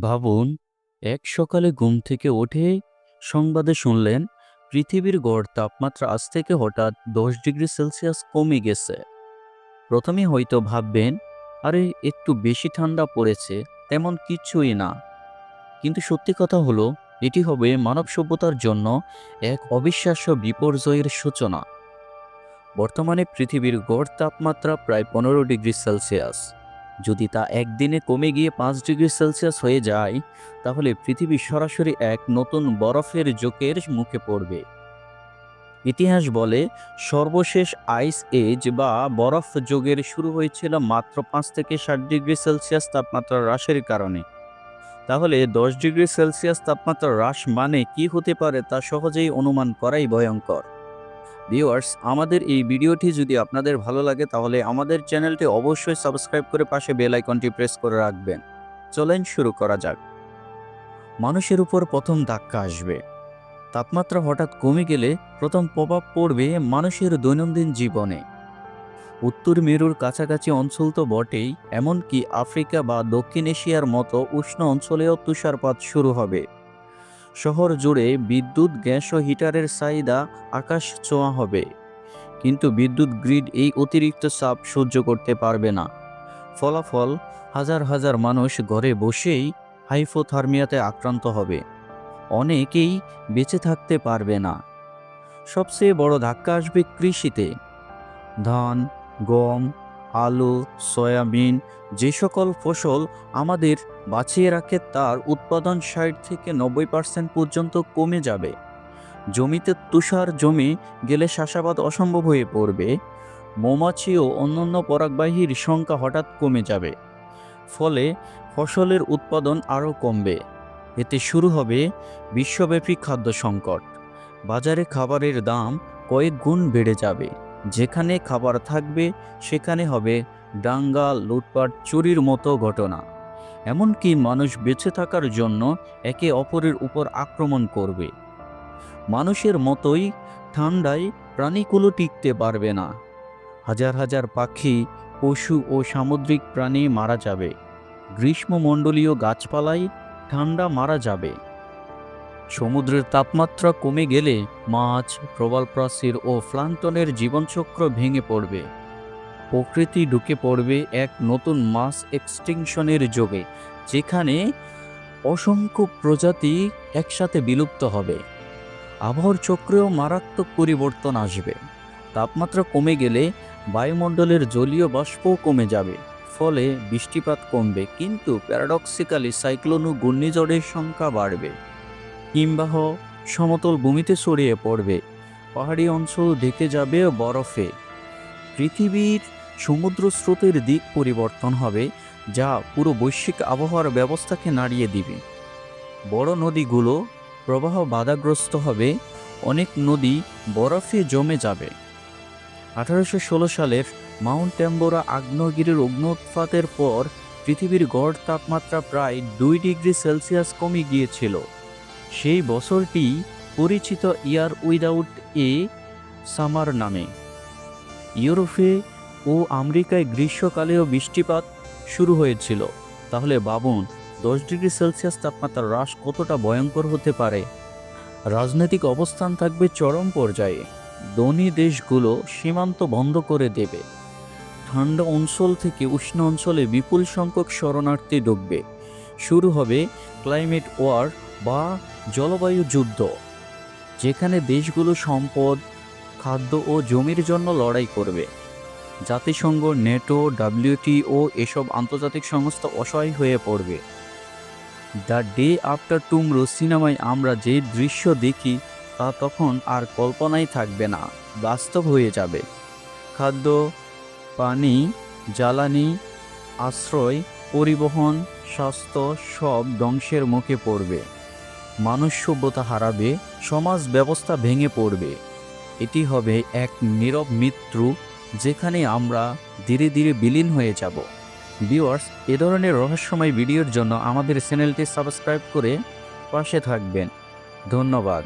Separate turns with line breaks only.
ভাবুন, এক সকালে ঘুম থেকে উঠে সংবাদে শুনলেন, পৃথিবীর গড় তাপমাত্রা আজ থেকে হঠাৎ দশ ডিগ্রি সেলসিয়াস কমে গেছে। প্রথমে হয়তো ভাববেন, আরে, একটু বেশি ঠান্ডা পড়েছে, তেমন কিছুই না। কিন্তু সত্যি কথা হলো, এটি হবে মানব সভ্যতার জন্য এক অবিশ্বাস্য বিপর্যয়ের সূচনা। বর্তমানে পৃথিবীর গড় তাপমাত্রা প্রায় পনেরো ডিগ্রি সেলসিয়াস। যদি তা একদিনে কমে গিয়ে পাঁচ ডিগ্রি সেলসিয়াস হয়ে যায়, তাহলে পৃথিবী সরাসরি এক নতুন বরফের জোকের মুখে পড়বে। ইতিহাস বলে, সর্বশেষ আইস এজ বা বরফ যুগের শুরু হয়েছিল মাত্র পাঁচ থেকে ষাট ডিগ্রি সেলসিয়াস তাপমাত্রা হ্রাসের কারণে। তাহলে দশ ডিগ্রি সেলসিয়াস তাপমাত্রা হ্রাস মানে কি হতে পারে তা সহজেই অনুমান করাই ভয়ঙ্কর। ভিউয়ার্স আমাদের এই ভিডিওটি যদি আপনাদের ভালো লাগে, তাহলে আমাদের চ্যানেলটি অবশ্যই সাবস্ক্রাইব করে পাশে বেল আইকনটি প্রেস করে রাখবেন। চলেন শুরু করা যাক। মানুষের উপর প্রথম ধাক্কা আসবে। তাপমাত্রা হঠাৎ কমে গেলে প্রথম প্রভাব পড়বে মানুষের দৈনন্দিন জীবনে। উত্তর মেরুর কাছাকাছি অঞ্চল তো বটেই, এমনকি আফ্রিকা বা দক্ষিণ এশিয়ার মতো উষ্ণ অঞ্চলেও তুষারপাত শুরু হবে। শহর জুড়ে বিদ্যুৎ, গ্যাস ও হিটারের চাহিদা আকাশ ছোঁয়া হবে। কিন্তু বিদ্যুৎ গ্রিড এই অতিরিক্ত চাপ সহ্য করতে পারবে না। ফলাফল, হাজার হাজার মানুষ ঘরে বসেই হাইফোথার্মিয়াতে আক্রান্ত হবে। অনেকেই বেঁচে থাকতে পারবে না। সবচেয়ে বড় ধাক্কা আসবে কৃষিতে। ধান, গম আলু, সয়াবিন, যে সকল ফসল আমাদের বাঁচিয়ে রাখে তার উৎপাদন ষাট থেকে নব্বই পার্সেন্ট পর্যন্ত কমে যাবে। জমিতে তুষার জমে গেলে চাষাবাদ অসম্ভব হয়ে পড়বে। মৌমাছি ও অন্যান্য পরাগবাহীর সংখ্যা হঠাৎ কমে যাবে। ফলে ফসলের উৎপাদন আরও কমবে। এতে শুরু হবে বিশ্বব্যাপী খাদ্য সংকট। বাজারে খাবারের দাম কয়েক গুণ বেড়ে যাবে। যেখানে খাবার থাকবে, সেখানে হবে দাঙ্গা, লুটপাট, চুরির মতো ঘটনা। এমনকি মানুষ বেঁচে থাকার জন্য একে অপরের উপর আক্রমণ করবে। মানুষের মতোই ঠান্ডায় প্রাণীগুলো টিকতে পারবে না। হাজার হাজার পাখি, পশু ও সামুদ্রিক প্রাণী মারা যাবে। গ্রীষ্মমণ্ডলীয় গাছপালাই ঠান্ডা মারা যাবে। সমুদ্রের তাপমাত্রা কমে গেলে মাছ প্রবাল প্রাচীর ও প্লান্টনের জীবনচক্র ভেঙে পড়বে। প্রকৃতি ঢুকে পড়বে এক নতুন মাস এক্সটিংশনের যোগে, যেখানে অসংখ্য প্রজাতি একসাথে বিলুপ্ত হবে। আবহাওয়ার চক্রেও মারাত্মক পরিবর্তন আসবে। তাপমাত্রা কমে গেলে বায়ুমণ্ডলের জলীয় বাষ্পও কমে যাবে, ফলে বৃষ্টিপাত কমবে, কিন্তু প্যারাডক্সিক্যালি সাইক্লোন ও ঘূর্ণিঝড়ের সংখ্যা বাড়বে। হিমবাহ সমতল ভূমিতে ছড়িয়ে পড়বে। পাহাড়ি অঞ্চল ঢেকে যাবে বরফে। পৃথিবীর সমুদ্র স্রোতের দিক পরিবর্তন হবে, যা পুরো বৈশ্বিক আবহাওয়ার ব্যবস্থাকে নাড়িয়ে দিবে। বড় নদীগুলো প্রবাহ বাধাগ্রস্ত হবে, অনেক নদী বরফে জমে যাবে। আঠারোশো ষোলো সালের মাউন্ট টেম্বোরা আগ্নেয়গিরির অগ্নুৎপাতের পর পৃথিবীর গড় তাপমাত্রা প্রায় দুই ডিগ্রি সেলসিয়াস কমে গিয়েছিল। সেই বছরটি পরিচিত ইয়ার উইদাউট এ সামার নামে। ইউরোপে ও আমেরিকায় গ্রীষ্মকালেও বৃষ্টিপাত শুরু হয়েছিল। তাহলে বাবুন দশ ডিগ্রি সেলসিয়াস তাপমাত্রা হ্রাস কতটা ভয়ঙ্কর হতে পারে? রাজনৈতিক অবস্থান থাকবে চরম পর্যায়ে। ধনী দেশগুলো সীমান্ত বন্ধ করে দেবে। ঠান্ডা অঞ্চল থেকে উষ্ণ অঞ্চলে বিপুল সংখ্যক শরণার্থী ঢুকবে। শুরু হবে ক্লাইমেট ওয়ার বা জলবায়ু যুদ্ধ, যেখানে দেশগুলো সম্পদ, খাদ্য ও জমির জন্য লড়াই করবে। জাতিসংঘ, নেটো, ডাব্লিউটিও এসব আন্তর্জাতিক সংস্থা অসহায় হয়ে পড়বে। দ্য ডে আফটার টুমরো সিনেমায় আমরা যে দৃশ্য দেখি, তা তখন আর কল্পনাই থাকবে না, বাস্তব হয়ে যাবে। খাদ্য, পানি, জ্বালানি, আশ্রয়, পরিবহন, স্বাস্থ্য সব ধ্বংসের মুখে পড়বে। মানুষ সভ্যতা হারাবে, সমাজ ব্যবস্থা ভেঙে পড়বে। এটি হবে এক নীরব মৃত্যু, যেখানে আমরা ধীরে ধীরে বিলীন হয়ে যাব। ভিউয়ার্স, এ ধরনের রহস্যময় ভিডিওর জন্য আমাদের চ্যানেলটি সাবস্ক্রাইব করে পাশে থাকবেন। ধন্যবাদ।